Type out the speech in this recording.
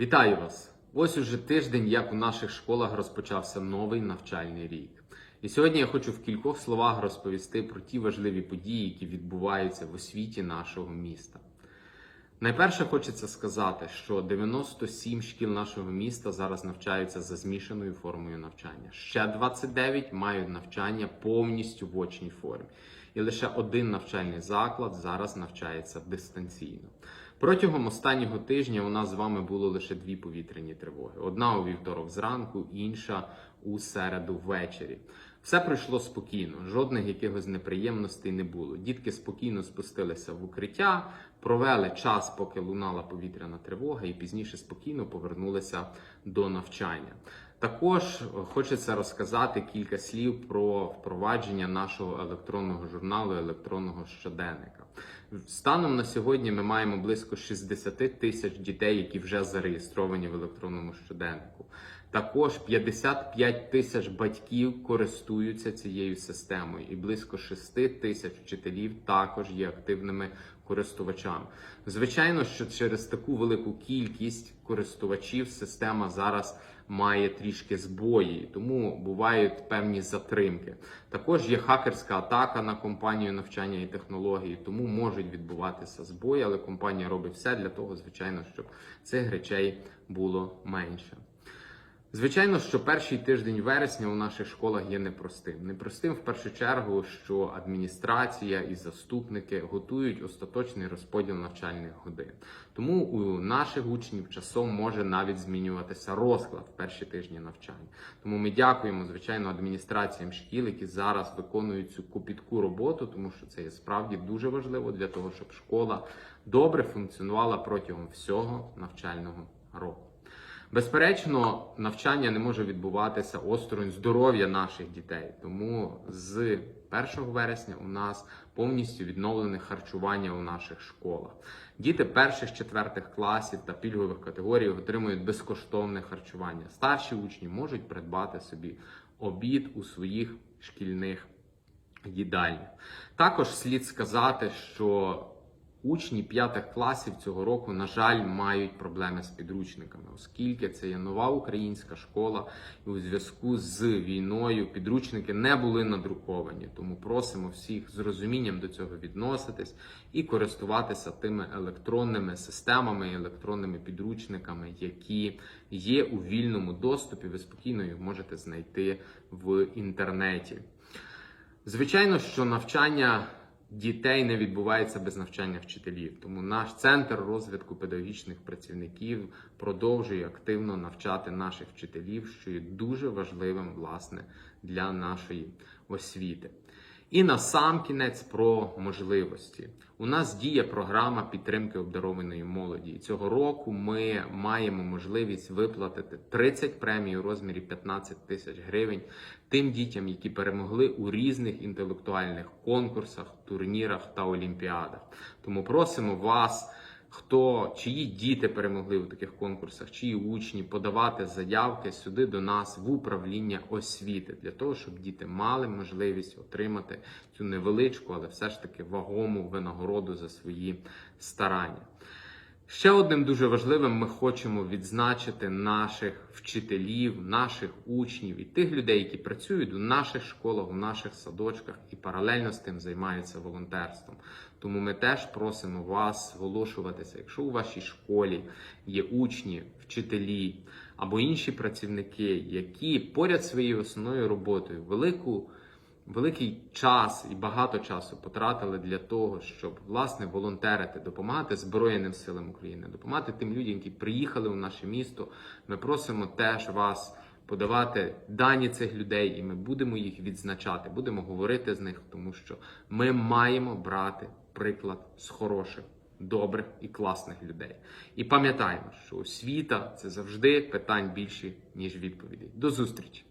Вітаю вас! Ось уже тиждень, як у наших школах розпочався новий навчальний рік. І сьогодні я хочу в кількох словах розповісти про ті важливі події, які відбуваються в освіті нашого міста. Найперше хочеться сказати, що 97 шкіл нашого міста зараз навчаються за змішаною формою навчання. Ще 29 мають навчання повністю в очній формі. І лише один навчальний заклад зараз навчається дистанційно. Протягом останнього тижня у нас з вами було лише дві повітряні тривоги: одна у вівторок зранку, інша у середу ввечері. Все пройшло спокійно, жодних якихось неприємностей не було. Дітки спокійно спустилися в укриття, провели час, поки лунала повітряна тривога, і пізніше спокійно повернулися до навчання. Також хочеться розказати кілька слів про впровадження нашого електронного журналу, електронного щоденника. Станом на сьогодні ми маємо близько 60 тисяч дітей, які вже зареєстровані в електронному щоденнику. Також 55 тисяч батьків користуються цією системою, і близько 6 тисяч вчителів також є активними користувачами. Звичайно, що через таку велику кількість користувачів система зараз має трішки збої, тому бувають певні затримки. Також є хакерська атака на компанію навчання і технології, тому можуть відбуватися збої, але компанія робить все для того, звичайно, щоб цих речей було менше. Звичайно, що перший тиждень вересня у наших школах є непростим. Непростим в першу чергу, що адміністрація і заступники готують остаточний розподіл навчальних годин. Тому у наших учнів часом може навіть змінюватися розклад в перші тижні навчання. Тому ми дякуємо, звичайно, адміністраціям шкіл, які зараз виконують цю копітку роботу, тому що це є справді дуже важливо для того, щоб школа добре функціонувала протягом всього навчального року. Безперечно, навчання не може відбуватися осторонь здоров'я наших дітей. Тому з 1 вересня у нас повністю відновлене харчування у наших школах. Діти перших четвертих класів та пільгових категорій отримують безкоштовне харчування. Старші учні можуть придбати собі обід у своїх шкільних їдальнях. Також слід сказати, що Учні п'ятих класів цього року, на жаль, мають проблеми з підручниками, оскільки це є нова українська школа, і у зв'язку з війною підручники не були надруковані. Тому просимо всіх з розумінням до цього відноситись і користуватися тими електронними системами, електронними підручниками, які є у вільному доступі. Ви спокійно їх можете знайти в інтернеті. Звичайно, що навчання дітей не відбувається без навчання вчителів. Тому наш центр розвитку педагогічних працівників продовжує активно навчати наших вчителів, що є дуже важливим власне для нашої освіти. І на сам кінець про можливості. У нас діє програма підтримки обдарованої молоді. І цього року ми маємо можливість виплатити 30 премій у розмірі 15 тисяч гривень тим дітям, які перемогли у різних інтелектуальних конкурсах, турнірах та олімпіадах. Тому просимо вас хто чиї діти перемогли у таких конкурсах, чиї учні подавати заявки сюди до нас в управління освіти для того, щоб діти мали можливість отримати цю невеличку, але все ж таки вагому винагороду за свої старання. Ще одним дуже важливим ми хочемо відзначити наших вчителів, наших учнів і тих людей, які працюють у наших школах, у наших садочках і паралельно з тим займаються волонтерством. Тому ми теж просимо вас зголошуватися, якщо у вашій школі є учні, вчителі або інші працівники, які поряд своєю основною роботою велику великий час і багато часу потратили для того, щоб власне волонтерити, допомагати Збройним силам України, допомагати тим людям, які приїхали у наше місто. Ми просимо теж вас. Подавати дані цих людей, і ми будемо їх відзначати, будемо говорити з них, тому що ми маємо брати приклад з хороших, добрих і класних людей. І пам'ятаємо, що освіта це завжди питань більше, ніж відповідей. До зустрічі!